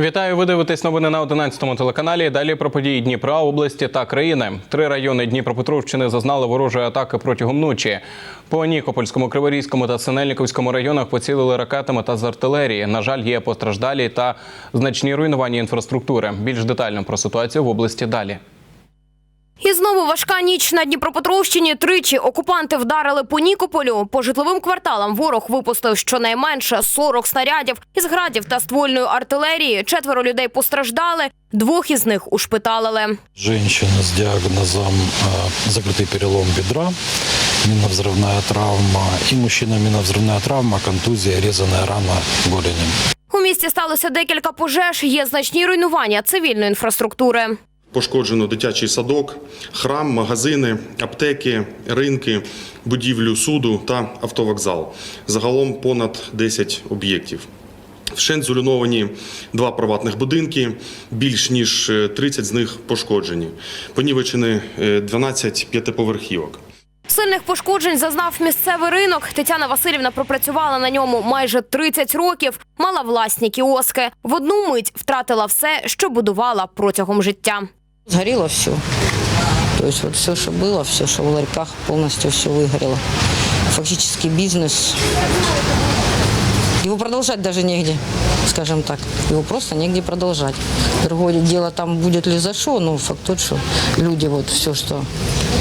Вітаю, ви дивитесь новини на 11 телеканалі. Далі про події Дніпра, області та країни. Три райони Дніпропетровщини зазнали ворожої атаки протягом ночі. По Нікопольському, Криворізькому та Синельниковському районах поцілили ракетами та з артилерії. На жаль, є постраждалі та значні руйнування інфраструктури. Більш детально про ситуацію в області далі. І знову важка ніч на Дніпропетровщині. Тричі окупанти вдарили по Нікополю. По житловим кварталам ворог випустив щонайменше 40 снарядів із градів та ствольної артилерії. Четверо людей постраждали, двох із них ушпиталили. Женщина с диагнозом э, закрытый перелом бедра, миновзрывная травма и мужчина миновзрывная травма, контузия, резаная рана голени. У місті сталося декілька пожеж. Є значні руйнування цивільної інфраструктури. Пошкоджено дитячий садок, храм, магазини, аптеки, ринки, будівлю суду та автовокзал. Загалом понад 10 об'єктів. Вщент зруйновані два приватних будинки, більш ніж е, 30 з них пошкоджені. Понівечені е, 12 п'ятиповерхівок. Сильних пошкоджень зазнав місцевий ринок. Тетяна Васильівна пропрацювала на ньому майже 30 років. Мала власні кіоски. В одну мить втратила все, що будувала протягом життя. Сгорело все. То есть вот все, что было, все, что в ларьках, полностью все выгорело. Фактически бизнес. Его продолжать даже негде, скажем так. Его просто негде продолжать. Другое дело, там будет ли за что, но факт тот, что люди вот все, что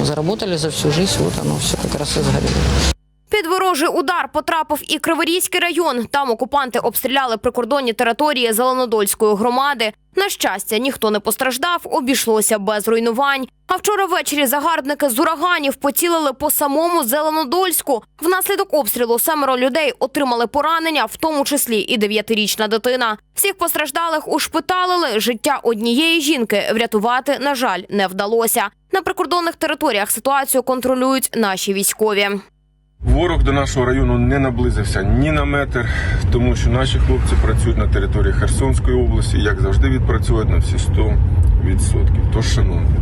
заработали за всю жизнь, вот оно все как раз и сгорело. Під ворожий удар потрапив і Криворізький район. Там окупанти обстріляли прикордонні території Зеленодольської громади. На щастя, ніхто не постраждав, обійшлося без руйнувань. А вчора ввечері загарбники з ураганів поцілили по самому Зеленодольську. Внаслідок обстрілу семеро людей отримали поранення, в тому числі і дев'ятирічна дитина. Всіх постраждалих ушпиталили. Життя однієї жінки врятувати, на жаль, не вдалося. На прикордонних територіях ситуацію контролюють наші військові. Ворог до нашого району не наблизився ні на метр, тому що наші хлопці працюють на території Херсонської області, як завжди відпрацюють на всі 100%. Тож, шановні,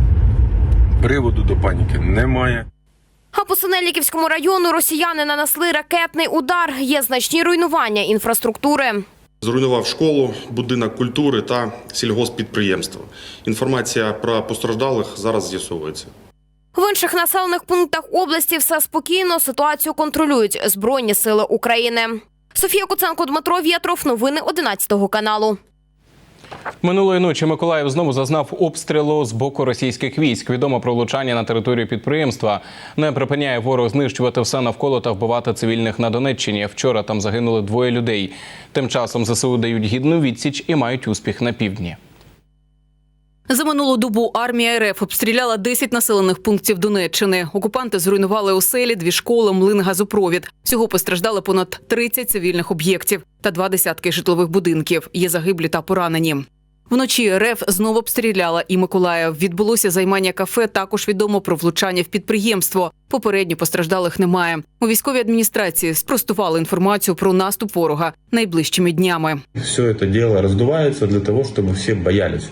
приводу до паніки немає. А по Синельниківському району росіяни нанесли ракетний удар. Є значні руйнування інфраструктури. Зруйнував школу, будинок культури та сільгоспідприємство. Інформація про постраждалих зараз з'ясовується. В інших населених пунктах області все спокійно. Ситуацію контролюють Збройні сили України. Софія Куценко, Дмитро Вєтров. Новини 11 каналу. Минулої ночі Миколаїв знову зазнав обстрілу з боку російських військ. Відомо про влучання на територію підприємства. Не припиняє ворог знищувати все навколо та вбивати цивільних на Донеччині. Вчора там загинули двоє людей. Тим часом ЗСУ дають гідну відсіч і мають успіх на півдні. За минулу добу армія РФ обстріляла 10 населених пунктів Донеччини. Окупанти зруйнували оселі, дві школи, млин, газопровід. Всього постраждали понад 30 цивільних об'єктів та два десятки житлових будинків. Є загиблі та поранені. Вночі РФ знову обстріляла і Миколаїв. Відбулося займання кафе. Також відомо про влучання в підприємство. Попередньо постраждалих немає. У військовій адміністрації спростували інформацію про наступ ворога найближчими днями. Все это дело раздувается для того, чтобы все боялись.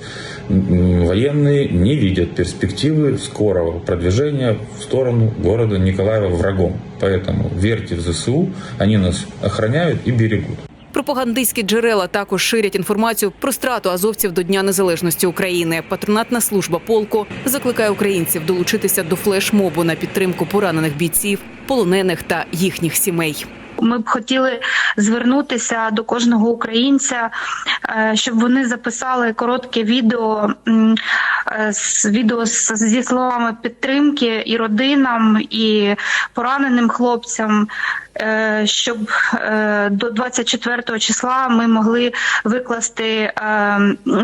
М, Военные не видят перспективы скорого продвижения в сторону города Николаева врагом. Поэтому верьте в ЗСУ, они нас охраняют и берегут. Пропагандистські джерела також ширять інформацію про страту азовців до Дня Незалежності України. Патронатна служба полку закликає українців долучитися до флешмобу на підтримку поранених бійців, полонених та їхніх сімей. Ми б хотіли звернутися до кожного українця, е, щоб вони записали коротке відео е, з відео зі словами підтримки і родинам, і пораненим хлопцям, щоб е, до 24 числа ми могли викласти е,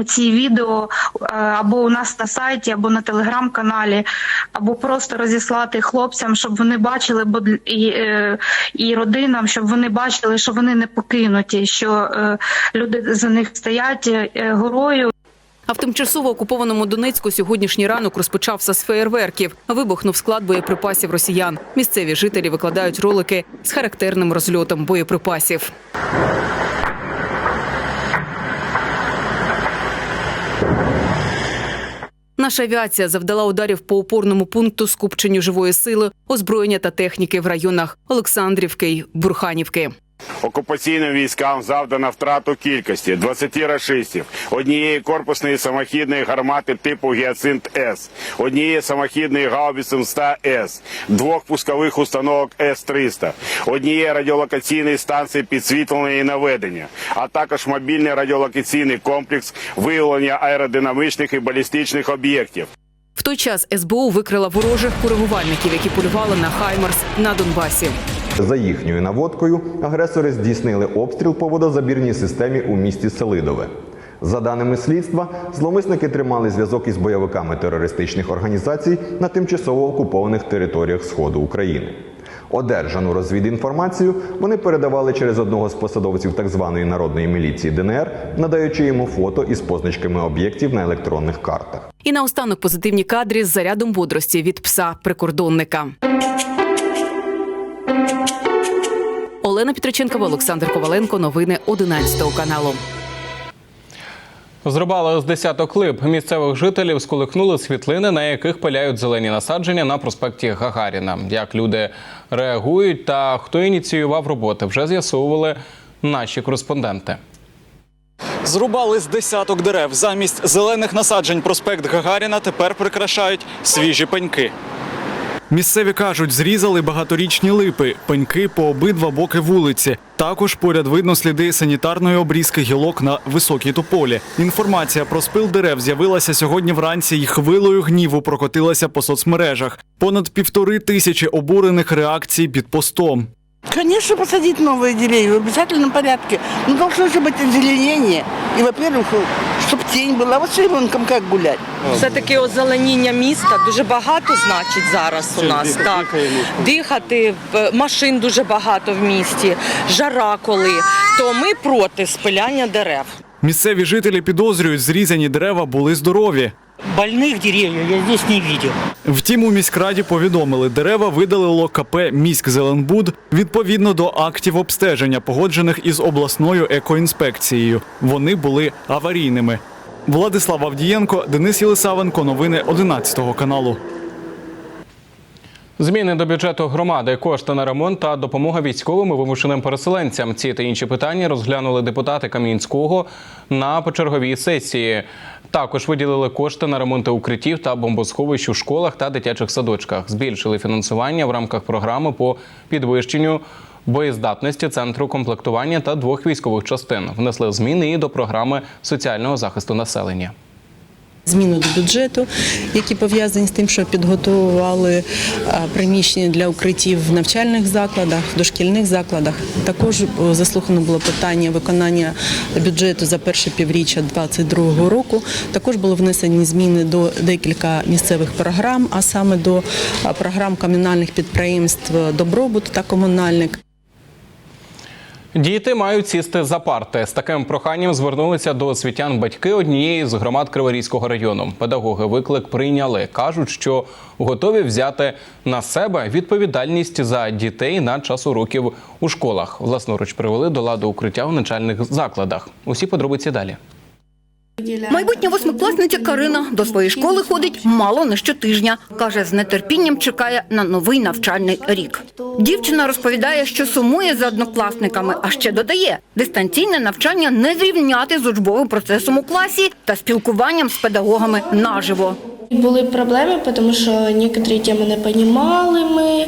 ці відео е, або у нас на сайті, або на телеграм-каналі, або просто розіслати хлопцям, щоб вони бачили, бо і, е, і родинам, щоб вони бачили, що вони не покинуті, що е, люди за них стоять е, горою. А в тимчасово окупованому Донецьку сьогоднішній ранок розпочався з феєрверків. Вибухнув склад боєприпасів росіян. Місцеві жителі викладають ролики з характерним розльотом боєприпасів. Наша авіація завдала ударів по опорному пункту скупченню живої сили, озброєння та техніки в районах Олександрівки й Бурханівки. Окупаційним військам завдано втрату кількості 20 рашистів, однієї корпусної самохідної гармати типу Гіацинт С, однієї самохідної гаубиці М100С, двох пускових установок С-300, однієї радіолокаційної станції підсвітлення і наведення, а також мобільний радіолокаційний комплекс виявлення аеродинамічних і балістичних об'єктів. В той час СБУ викрила ворожих коригувальників, які полювали на Хаймарс на Донбасі. За їхньою наводкою агресори здійснили обстріл по водозабірній системі у місті Селидове. За даними слідства, зловмисники тримали зв'язок із бойовиками терористичних організацій на тимчасово окупованих територіях Сходу України. Одержану розвідінформацію вони передавали через одного з посадовців так званої народної міліції ДНР, надаючи йому фото із позначками об'єктів на електронних картах. І наостанок позитивні кадри з зарядом бодрості від пса прикордонника. Олена Петриченкова, Олександр Коваленко. Новини 11 каналу. Зрубали з десяток лип. Місцевих жителів сколихнули світлини, на яких пиляють зелені насадження на проспекті Гагаріна. Як люди реагують та хто ініціював роботи, вже з'ясовували наші кореспонденти. Зрубали з десяток дерев. Замість зелених насаджень проспект Гагаріна тепер прикрашають свіжі пеньки. Місцеві кажуть, зрізали багаторічні липи, пеньки по обидва боки вулиці. Також поряд видно сліди санітарної обрізки гілок на високій тополі. Інформація про спил дерев з'явилася сьогодні вранці і хвилою гніву прокотилася по соцмережах. Понад півтори тисячі обурених реакцій під постом. Конечно, посадить новые деревья в обязательном порядке. Но должно же быть озеленение. И, во-первых, чтобы тінь була, ось с ребенком как гулять? Все-таки озеленіння міста дуже багато значить зараз у нас. Так. Дихати, е, машин дуже багато в місті, жара коли. То ми проти спиляння дерев. Місцеві жителі підозрюють, зрізані дерева були здорові. Больных деревьев я здесь не видел. Втім, у міськраді повідомили, дерева видалило КП «Міськзеленбуд» відповідно до актів обстеження, погоджених із обласною екоінспекцією. Вони були аварійними. Владислав Авдієнко, Денис Єлисавенко. Новини 11 каналу. Зміни до бюджету громади, кошти на ремонт та допомога військовим і вимушеним переселенцям. Ці та інші питання розглянули депутати Кам'янського на почерговій сесії. Також виділили кошти на ремонти укриттів та бомбосховищ у школах та дитячих садочках. Збільшили фінансування в рамках програми по підвищенню боєздатності центру комплектування та двох військових частин. Внесли зміни і до програми соціального захисту населення. Зміни до бюджету, які пов'язані з тим, що підготували приміщення для укриттів в навчальних закладах, дошкільних закладах. Також заслухано було питання виконання бюджету за перше півріччя 2022 року. Також було внесені зміни до декілька місцевих програм, а саме до програм комунальних підприємств Добробут та комунальник. Діти мають сісти за парти. З таким проханням звернулися до освітян батьки однієї з громад Криворізького району. Педагоги виклик прийняли. кажуть, що готові взяти на себе відповідальність за дітей на час уроків у школах. Власноруч привели до ладу укриття у начальних закладах. Усі подробиці далі. Майбутня восьмикласниця Карина до своєї школи ходить мало не щотижня. Каже, з нетерпінням чекає на новий навчальний рік. Дівчина розповідає, що сумує за однокласниками, а ще додає, дистанційне навчання не зрівняти з учбовим процесом у класі та спілкуванням з педагогами наживо. Були проблеми, тому що некоторі теми не розуміли ми,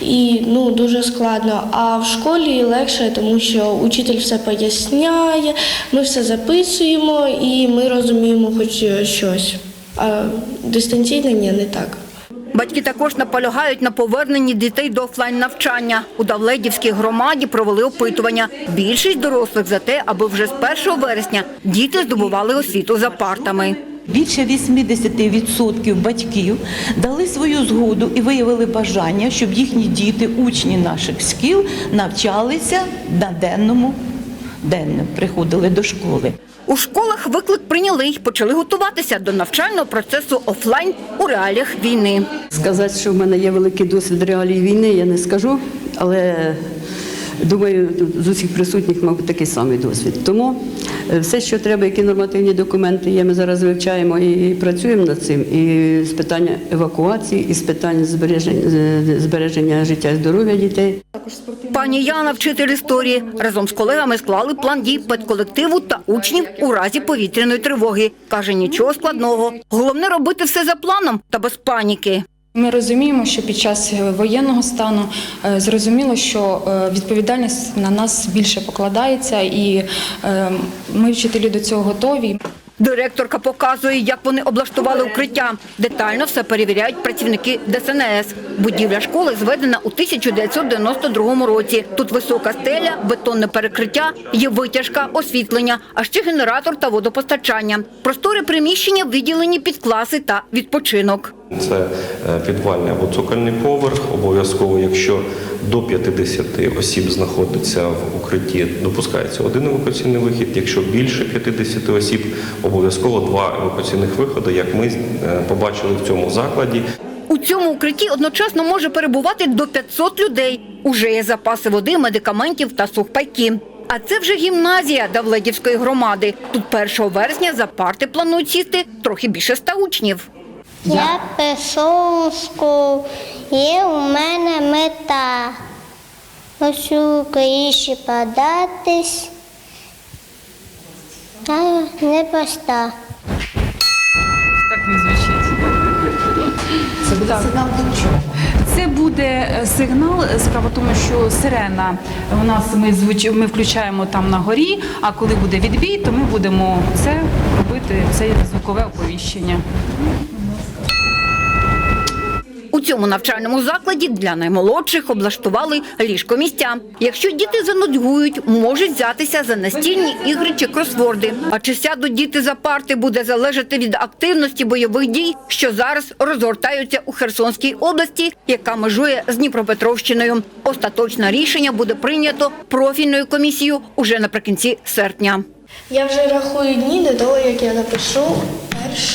і ну, дуже складно. А в школі легше, тому що учитель все поясняє, ми все записуємо і ми розуміємо хоч щось. А дистанційно ні, не так. Батьки також наполягають на поверненні дітей до офлайн навчання. У Давледівській громаді провели опитування. Більшість дорослих за те, аби вже з 1 вересня діти здобували освіту за партами. Більше 80% батьків дали свою згоду і виявили бажання, щоб їхні діти, учні наших шкіл, навчалися на денному денно, приходили до школи. У школах виклик прийняли й почали готуватися до навчального процесу офлайн у реаліях війни. Сказати, що в мене є великий досвід реалій війни, я не скажу, але думаю, з усіх присутніх, мабуть, такий самий досвід. Тому все, що треба, які нормативні документи є, ми зараз вивчаємо і працюємо над цим. І з питання евакуації, і з питань збереження, збереження життя і здоров'я дітей. Пані Яна, вчитель історії, разом з колегами склали план дій педколективу та учнів у разі повітряної тривоги. Каже, нічого складного. Головне робити все за планом та без паніки. Ми розуміємо, що під час воєнного стану е, зрозуміло, що е, відповідальність на нас більше покладається, і е, ми, вчителі, до цього готові. Директорка показує, як вони облаштували укриття. Детально все перевіряють працівники ДСНС. Будівля школи зведена у 1992 році. Тут висока стеля, бетонне перекриття, є витяжка, освітлення, а ще генератор та водопостачання. Простори приміщення відділені під класи та відпочинок. Це е, підвальний або цокольний поверх. Обов'язково, якщо до 50 осіб знаходиться в укритті, допускається один евакуаційний вихід. Якщо більше 50 осіб, обов'язково два евакуаційних виходи, як ми е, побачили в цьому закладі. У цьому укритті одночасно може перебувати до 500 людей. Уже є запаси води, медикаментів та сухпайки. А це вже гімназія Давлетівської громади. Тут 1 вересня за парти планують сісти трохи більше ста учнів. Я пишу школу, є у мене мета. Ось у Київші податись, а не поста. Так не звучить. Це буде сигнал до чого? Це буде сигнал. Справа в тому, що сирена у нас ми звуч... ми включаємо там на горі. А коли буде відбій, то ми будемо це робити. Це звукове оповіщення. У цьому навчальному закладі для наймолодших облаштували ліжкомістя. Якщо діти занудьгують, можуть взятися за настільні ігри чи кросворди. А чи сядуть діти за парти, буде залежати від активності бойових дій, що зараз розгортаються у Херсонській області, яка межує з Дніпропетровщиною. Остаточне рішення буде прийнято профільною комісією уже наприкінці серпня. Я вже рахую дні до того, як я напишу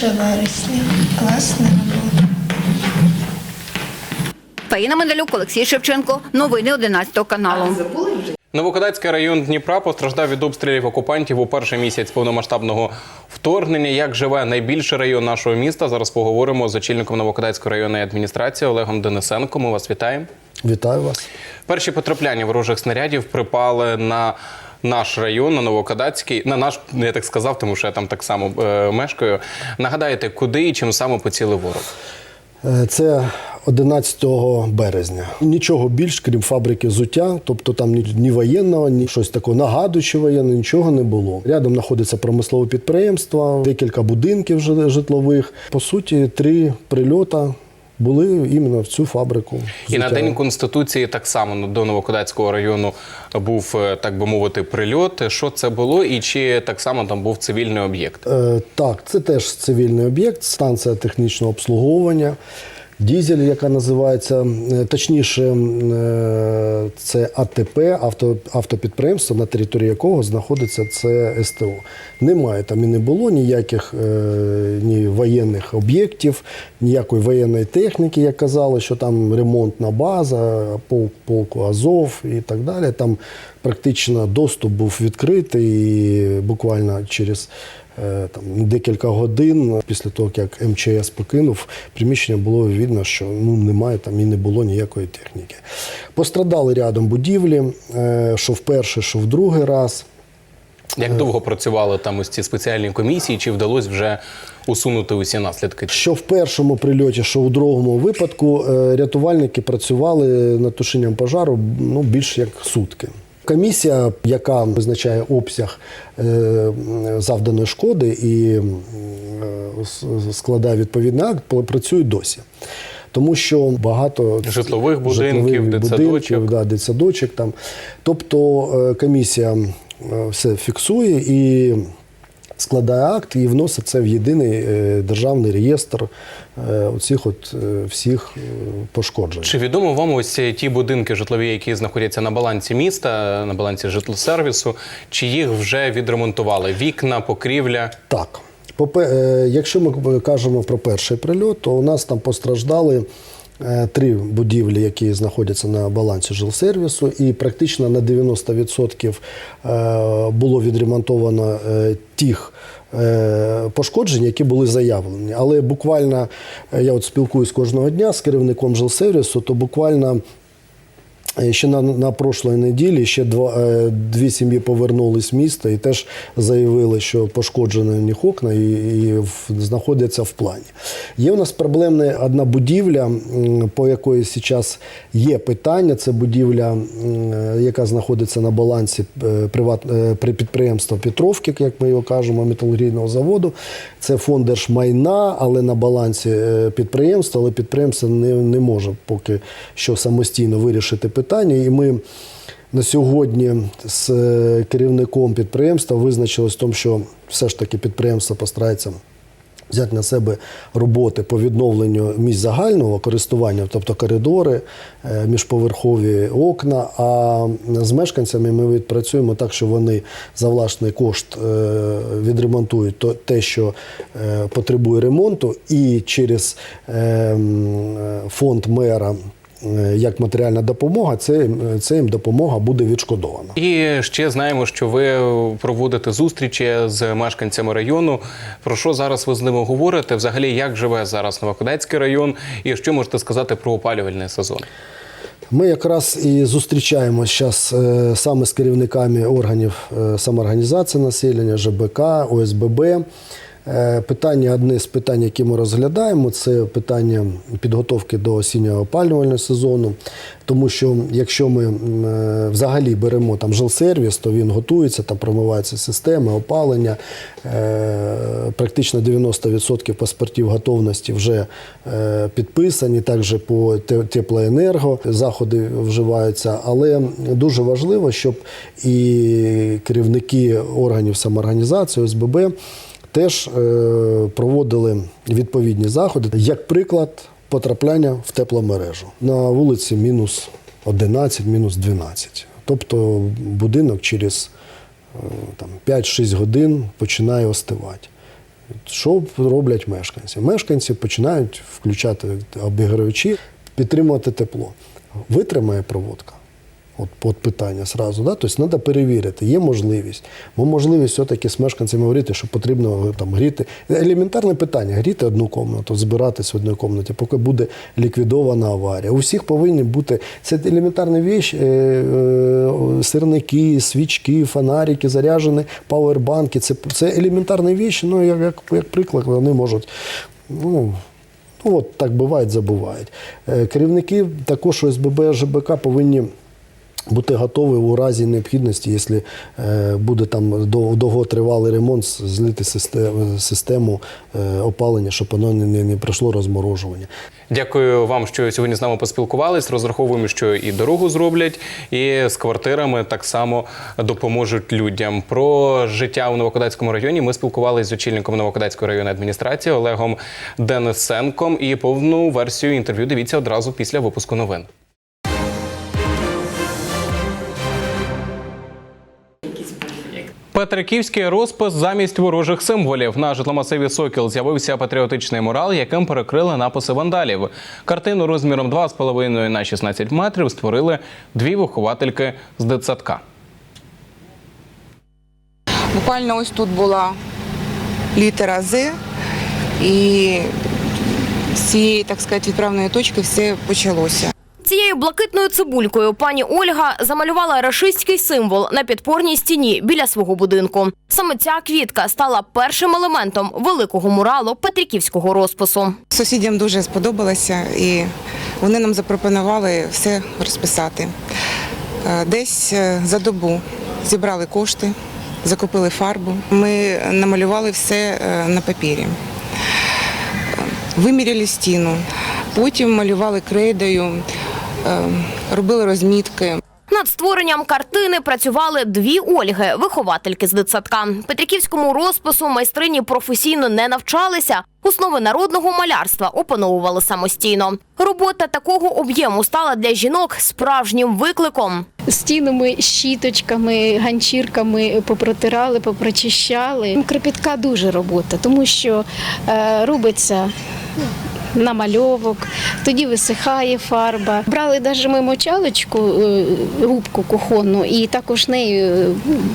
1 вересня. Класна робота. Фаїна Менделюк, Олексій Шевченко. Новини 11 каналу. Новокодацький район Дніпра постраждав від обстрілів окупантів у перший місяць повномасштабного вторгнення. Як живе найбільший район нашого міста? Зараз поговоримо з очільником Новокодацької районної адміністрації Олегом Денисенко. Ми вас вітаємо. Вітаю вас. Перші потрапляння ворожих снарядів припали на наш район, на Новокодацький. На наш, я так сказав, тому що я там так само е, мешкаю. Нагадаєте, куди і чим саме поцілив ворог? Е, Це 11 березня. Нічого більш, крім фабрики взуття, тобто там ні, ні воєнного, ні щось такого нагадуючи воєнне, нічого не було. Рядом знаходиться промислове підприємство, декілька будинків житлових. По суті, три прильота були іменно в цю фабрику. І на день конституції так само до Новокодацького району був, е, так би мовити, прильот. Що це було, і чи так само там був цивільний об'єкт? Е, Так, це теж цивільний об'єкт, станція технічного обслуговування. Дізель, яка називається, е, точніше, е, це АТП, авто, автопідприємство, на території якого знаходиться це СТО. Немає там і не було ніяких е, ні воєнних об'єктів, ніякої воєнної техніки, як казали, що там ремонтна база, полк, полку Азов і так далі. Там практично доступ був відкритий і буквально через там, декілька годин після того, як МЧС покинув, приміщення було видно, що ну, немає там і не було ніякої техніки. Пострадали рядом будівлі, е, що вперше, що в другий раз. Як довго працювали там ось ці спеціальні комісії? Чи вдалося вже усунути усі наслідки? Що в першому прильоті, що у другому випадку е, рятувальники працювали над тушенням пожару ну, більш як сутки. Комісія, яка визначає обсяг е, завданої шкоди і е, складає відповідний акт, працює досі. Тому що багато Житлових будинків, дитсадочок. да, дитсадочок там. Тобто е, комісія все фіксує і складає акт і вносить це в єдиний е, державний реєстр е, оцих от е, всіх пошкоджень. Чи відомо вам ось ті будинки житлові, які знаходяться на балансі міста, на балансі житлосервісу, чи їх вже відремонтували? Вікна, покрівля? Так. Якщо ми кажемо про перший прильот, то у нас там постраждали три будівлі, які знаходяться на балансі жилсервісу, і практично на 90% е, було відремонтовано е, тих е, пошкоджень, які були заявлені. Але буквально е, я от спілкуюсь кожного дня з керівником жилсервісу, то буквально Е, Ще на, на прошлої неділі ще два, е, дві сім'ї повернулись з міста і теж заявили, що пошкоджені у них окна і, і в, знаходяться в плані. Є у нас проблемна одна будівля, по якої зараз є питання. Це будівля, е, яка знаходиться на балансі е, приват, е, при підприємства Петровки, як ми його кажемо, металургійного заводу. Це фонд держмайна, але на балансі е, підприємства, але підприємство не, не може поки що самостійно вирішити питання. І ми на сьогодні з е, керівником підприємства визначились в тому, що все ж таки підприємство постарається взяти на себе роботи по відновленню місць загального користування, тобто коридори, е, міжповерхові окна. А з мешканцями ми відпрацюємо так, що вони за власний кошт е, відремонтують те, що потребує ремонту, і через фонд мера. Е, Як матеріальна допомога, це, це їм допомога буде відшкодована. І ще знаємо, що ви проводите зустрічі з мешканцями району. Про що зараз ви з ними говорите? Взагалі, як живе зараз Новокодецький район, і що можете сказати про опалювальний сезон? Ми якраз і зустрічаємося зараз саме з керівниками органів е, самоорганізації населення, ЖБК, ОСББ. Е, Питання, одне з питань, які ми розглядаємо, це питання підготовки до осіннього опалювального сезону. Тому що якщо ми е, взагалі беремо там жилсервіс, то він готується, там промиваються системи, опалення. Е, Практично 90% паспортів готовності вже підписані, також по теплоенерго заходи вживаються. Але дуже важливо, щоб і керівники органів самоорганізації ОСББ теж е, проводили відповідні заходи. Як приклад, потрапляння в тепломережу на вулиці мінус 11, мінус 12. Тобто будинок через е, там, 5-6 годин починає остивати. Що роблять мешканці? Мешканці починають включати обігрівачі, підтримувати тепло. Витримає проводка. От, от питання зразу. Да? Тобто треба перевірити, є можливість. Бо можливість все-таки з мешканцями говорити, що потрібно там, гріти. Елементарне питання гріти одну кімнату, збиратись в одній кімнаті, поки буде ліквідована аварія. У всіх повинні бути це елементарна річ, е, е, сирники, свічки, фонарики, заряджені пауербанки. Це, це елементарна річ, ну, як, як, як приклад, вони можуть. Ну, Ну, от так буває, забувають. Е, Керівники також ОСББ, ЖБК повинні бути готові у разі необхідності, якщо е, буде там дов- довготривалий ремонт, злити систему, е, опалення, щоб воно не, не пройшло розморожування. Дякую вам, що сьогодні з нами поспілкувались. Розраховуємо, що і дорогу зроблять, і з квартирами так само допоможуть людям. Про життя у Новокодацькому районі ми спілкувалися з очільником Новокодацької районної адміністрації Олегом Денисенком. І повну версію інтерв'ю дивіться одразу після випуску новин. Петриківський розпис замість ворожих символів на житломасиві Сокіл з'явився патріотичний мурал, яким перекрили написи вандалів. Картину розміром 2,5 на 16 метрів створили дві виховательки з дитсадка. Буквально ось тут була літера З, і з цієї, так сказати, відправної точки все почалося. Цією блакитною цибулькою пані Ольга замалювала рашистський символ на підпорній стіні біля свого будинку. Саме ця квітка стала першим елементом великого муралу Петриківського розпису. Сусідям дуже сподобалося, і вони нам запропонували все розписати. Е, Десь е, за добу зібрали кошти, закупили фарбу. Ми намалювали все е, на папірі. Виміряли стіну, потім малювали крейдою, робили розмітки. Над створенням картини працювали дві Ольги, виховательки з дитсадка. Петриківському розпису майстрині професійно не навчалися. Основи народного малярства опановували самостійно. Робота такого об'єму стала для жінок справжнім викликом. Стіну ми щіточками, ганчірками попротирали, попрочищали. Кропітка дуже робота, тому що е, робиться намальовок, тоді висихає фарба. Брали навіть ми мочалочку, е, губку кухонну, і також нею е,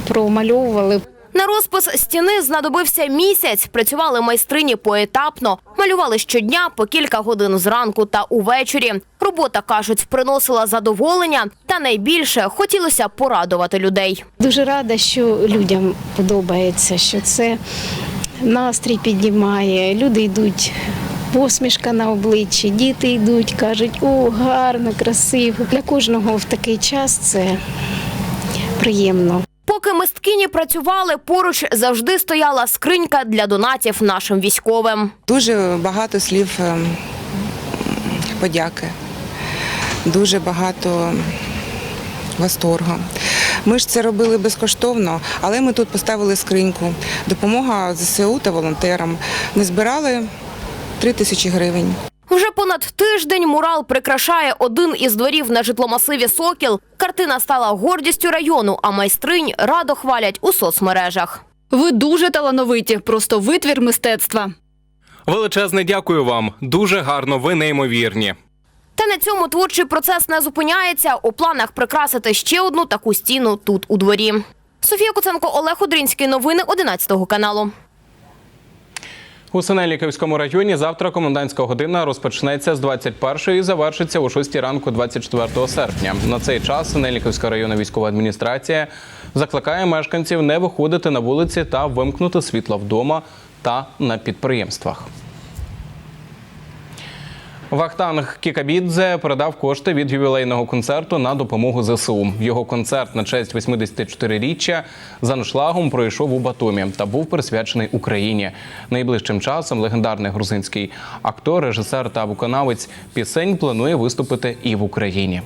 промальовували. На розпис стіни знадобився місяць. Працювали майстрині поетапно, малювали щодня по кілька годин зранку та увечері. Робота кажуть, приносила задоволення, та найбільше хотілося порадувати людей. Дуже рада, що людям подобається, що це настрій піднімає. Люди йдуть. Посмішка на обличчі, діти йдуть, кажуть, о, гарно, красиво. Для кожного в такий час це приємно. Поки мисткині працювали, поруч завжди стояла скринька для донатів нашим військовим. Дуже багато слів е, подяки, дуже багато восторгу. Ми ж це робили безкоштовно, але ми тут поставили скриньку. Допомога ЗСУ та волонтерам. Не збирали 3 тисячі гривень. Вже понад тиждень мурал прикрашає один із дворів на житломасиві Сокіл. Картина стала гордістю району, а майстринь радо хвалять у соцмережах. Ви дуже талановиті, просто витвір мистецтва. Величезне дякую вам. Дуже гарно, ви неймовірні. Та на цьому творчий процес не зупиняється. У планах прикрасити ще одну таку стіну тут у дворі. Софія Куценко, Олег Одринський. Новини 11 каналу. У Синельниківському районі завтра комендантська година розпочнеться з 21 і завершиться о 6 ранку 24 серпня. На цей час Синельниківська районна військова адміністрація закликає мешканців не виходити на вулиці та вимкнути світло вдома та на підприємствах. Вахтанг Кікабідзе передав кошти від ювілейного концерту на допомогу ЗСУ. Його концерт на честь 84-річчя з аншлагом пройшов у Батумі та був присвячений Україні. Найближчим часом легендарний грузинський актор, режисер та виконавець пісень планує виступити і в Україні.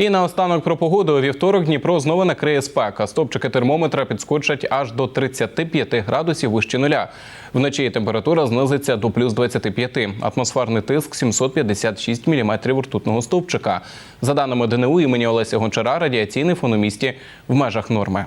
І наостанок про погоду. У вівторок Дніпро знову накриє спека. Стопчики термометра підскочать аж до 35 градусів вище нуля. Вночі температура знизиться до плюс 25. Атмосферний тиск 756 міліметрів ртутного стовпчика. За даними ДНУ імені Олеся Гончара, радіаційний фон у місті в межах норми.